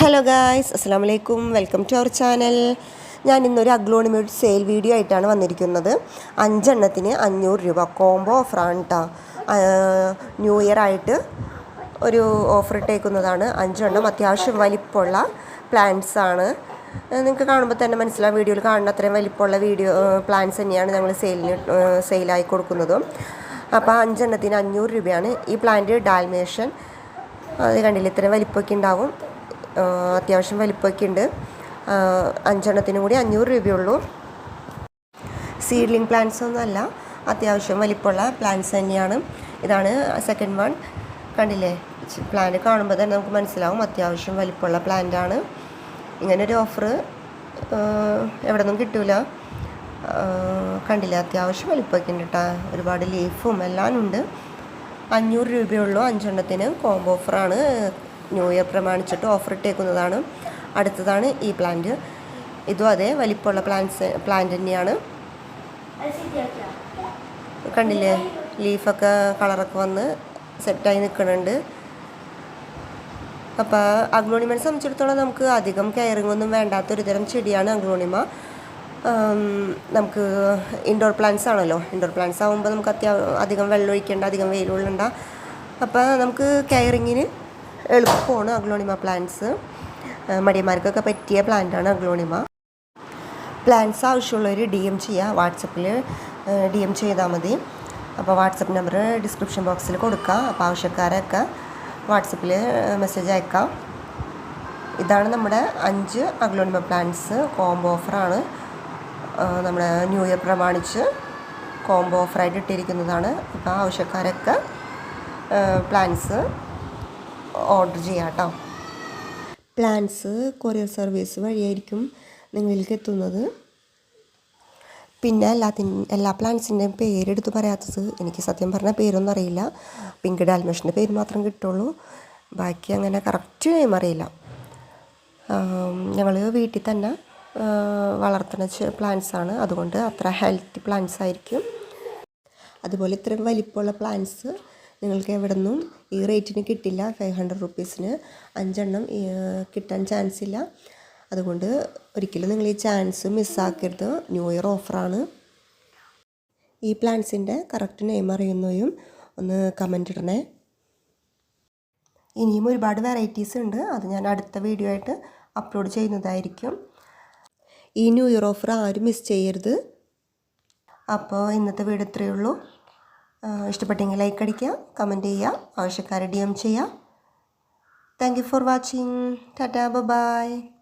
Hello guys അസ്സാം വലൈക്കും welcome to our channel ഞാൻ ഇന്നൊരു അഗ്ലോണിമേഡ് സെയിൽ വീഡിയോ ആയിട്ടാണ് വന്നിരിക്കുന്നത്. അഞ്ചെണ്ണത്തിന് അഞ്ഞൂറ് രൂപ കോംബോ ഓഫറാണ് കേട്ടോ ന്യൂ ഇയർ ആയിട്ട് ഒരു ഓഫർ ഇട്ടേക്കുന്നതാണ്. അഞ്ചെണ്ണം അത്യാവശ്യം വലിപ്പമുള്ള പ്ലാന്റ്സ് ആണ്. നിങ്ങൾക്ക് കാണുമ്പോൾ തന്നെ മനസ്സിലാവും വീഡിയോയിൽ കാണുന്ന അത്രയും വലിപ്പമുള്ള വീഡിയോ പ്ലാന്റ്സ് തന്നെയാണ് ഞങ്ങൾ സെയിലിന് സെയിലായി കൊടുക്കുന്നതും. അപ്പോൾ അഞ്ചെണ്ണത്തിന് അഞ്ഞൂറ് രൂപയാണ് ഈ പ്ലാന്റ് ഡാൽമേഷൻ അത് കണ്ടില്ല? ഇത്രയും വലിപ്പമൊക്കെ ഉണ്ടാവും. അത്യാവശ്യം വലിപ്പമൊക്കെ ഉണ്ട്. അഞ്ചെണ്ണത്തിന് കൂടി അഞ്ഞൂറ് രൂപയുള്ളൂ. സീഡ്ലിംഗ് പ്ലാന്റ്സ് ഒന്നുമല്ല അത്യാവശ്യം വലിപ്പമുള്ള പ്ലാന്റ്സ് തന്നെയാണ്. ഇതാണ് സെക്കൻഡ് വൺ കണ്ടില്ലേ? പ്ലാന്റ് കാണുമ്പോൾ തന്നെ നമുക്ക് മനസ്സിലാവും അത്യാവശ്യം വലിപ്പമുള്ള പ്ലാന്റ് ആണ്. ഇങ്ങനൊരു ഓഫർ എവിടെ നിന്നും കിട്ടൂല. കണ്ടില്ല കണ്ടില്ലേ? അത്യാവശ്യം വലിപ്പമൊക്കെ ഉണ്ട് കേട്ടോ ഒരുപാട് ലീഫും എല്ലാം ഉണ്ട് അഞ്ഞൂറ് രൂപയുള്ളൂ അഞ്ചെണ്ണത്തിന് കോംബോ ഓഫറാണ് ന്യൂ ഇയർ പ്രമാണിച്ചിട്ട് ഓഫർ ഇട്ടേക്കുന്നതാണ്. അടുത്തതാണ് ഈ പ്ലാന്റ് ഇതും അതെ വലിപ്പമുള്ള പ്ലാന്റ്സ് പ്ലാന്റ് തന്നെയാണ്. കണ്ടില്ലേ? ലീഫൊക്കെ കളറൊക്കെ വന്ന് സെറ്റായി നിൽക്കുന്നുണ്ട് അപ്പോൾ അഗ്ലോണിമനെ സംബന്ധിച്ചിടത്തോളം നമുക്ക് അധികം കെയറിംഗ് ഒന്നും വേണ്ടാത്തൊരു തരം ചെടിയാണ് അഗ്ലോണിമ. നമുക്ക് ഇൻഡോർ പ്ലാന്റ്സ് ആണല്ലോ. ഇൻഡോർ പ്ലാന്റ്സ് ആകുമ്പോൾ നമുക്ക് അത്യാവശ്യം അധികം വെള്ളം ഒഴിക്കേണ്ട അധികം വെയിലുള്ളണ്ട. അപ്പോൾ നമുക്ക് കെയറിങ്ങിന് എളുപ്പമാണ് അഗ്ലോണിമ പ്ലാന്റ്സ് മടിയന്മാർക്കൊക്കെ പറ്റിയ പ്ലാന്റാണ് അഗ്ലോണിമ. പ്ലാന്റ്സ് ആവശ്യമുള്ളവർ ഡി എം ചെയ്യുക വാട്സപ്പിൽ ഡി എം ചെയ്താൽ മതി. അപ്പോൾ വാട്സപ്പ് നമ്പർ ഡിസ്ക്രിപ്ഷൻ ബോക്സിൽ കൊടുക്കുക അപ്പോൾ ആവശ്യക്കാരൊക്കെ വാട്സപ്പിൽ മെസ്സേജ് അയക്കാം. ഇതാണ് നമ്മുടെ അഞ്ച് അഗ്ലോണിമ പ്ലാന്റ്സ് കോംബോ ഓഫറാണ് നമ്മുടെ ന്യൂ ഇയർ പ്രമാണിച്ച് കോംബോ ഓഫറായിട്ട് ഇട്ടിരിക്കുന്നതാണ്. അപ്പോൾ ആവശ്യക്കാരൊക്കെ പ്ലാൻസ് ഓർഡർ ചെയ്യാം കേട്ടോ പ്ലാൻസ് കൊറിയർ സർവീസ് വഴിയായിരിക്കും നിങ്ങളിലേക്ക് എത്തുന്നത്. പിന്നെ എല്ലാത്തിൻ എല്ലാ പ്ലാൻസിന്റെയും പേരെടുത്ത് പറയാത്തത് എനിക്ക് സത്യം പറഞ്ഞാൽ പേരൊന്നും അറിയില്ല. പിങ്ക് ഡാൽമേഷന്റെ പേര് മാത്രം കിട്ടുള്ളൂ. ബാക്കി അങ്ങനെ കറക്റ്റ് നെയിം അറിയില്ല. ഞങ്ങൾ വീട്ടിൽ തന്നെ വളർത്തുന്ന പ്ലാൻസാണ് അതുകൊണ്ട് അത്ര ഹെൽത്തി പ്ലാന്റ്സ് ആയിരിക്കും. അതുപോലെ ഇത്രയും വലിപ്പമുള്ള പ്ലാന്റ്സ് നിങ്ങൾക്ക് എവിടെ നിന്നും ഈ റേറ്റിന് കിട്ടില്ല. ഫൈവ് ഹൺഡ്രഡ് റുപ്പീസിന് അഞ്ചെണ്ണം കിട്ടാൻ ചാൻസ് ഇല്ല. അതുകൊണ്ട് ഒരിക്കലും നിങ്ങൾ ഈ ചാൻസ് മിസ്സാക്കരുത് ന്യൂ ഇയർ ഓഫറാണ് ഈ പ്ലാന്റ്സിന്റെ കറക്റ്റ് നെയിം അറിയുന്നവരും ഒന്ന് കമന്റ് ഇടണേ. ഇനിയും ഒരുപാട് വെറൈറ്റീസ് ഉണ്ട്. അത് ഞാൻ അടുത്ത വീഡിയോ ആയിട്ട് അപ്ലോഡ് ചെയ്യുന്നതായിരിക്കും. ഈ ന്യൂ ഇയർ ഓഫർ ആരും മിസ് ചെയ്യരുത്. അപ്പോൾ ഇന്നത്തെ വീഡിയോ ഇത്രയേ ഉള്ളൂ. ഇഷ്ടപ്പെട്ടെങ്കിൽ ലൈക്ക് അടിക്കുക കമന്റ് ചെയ്യുക ആവശ്യക്കാരെ ഡി എം ചെയ്യുക. Thank you for watching tata bye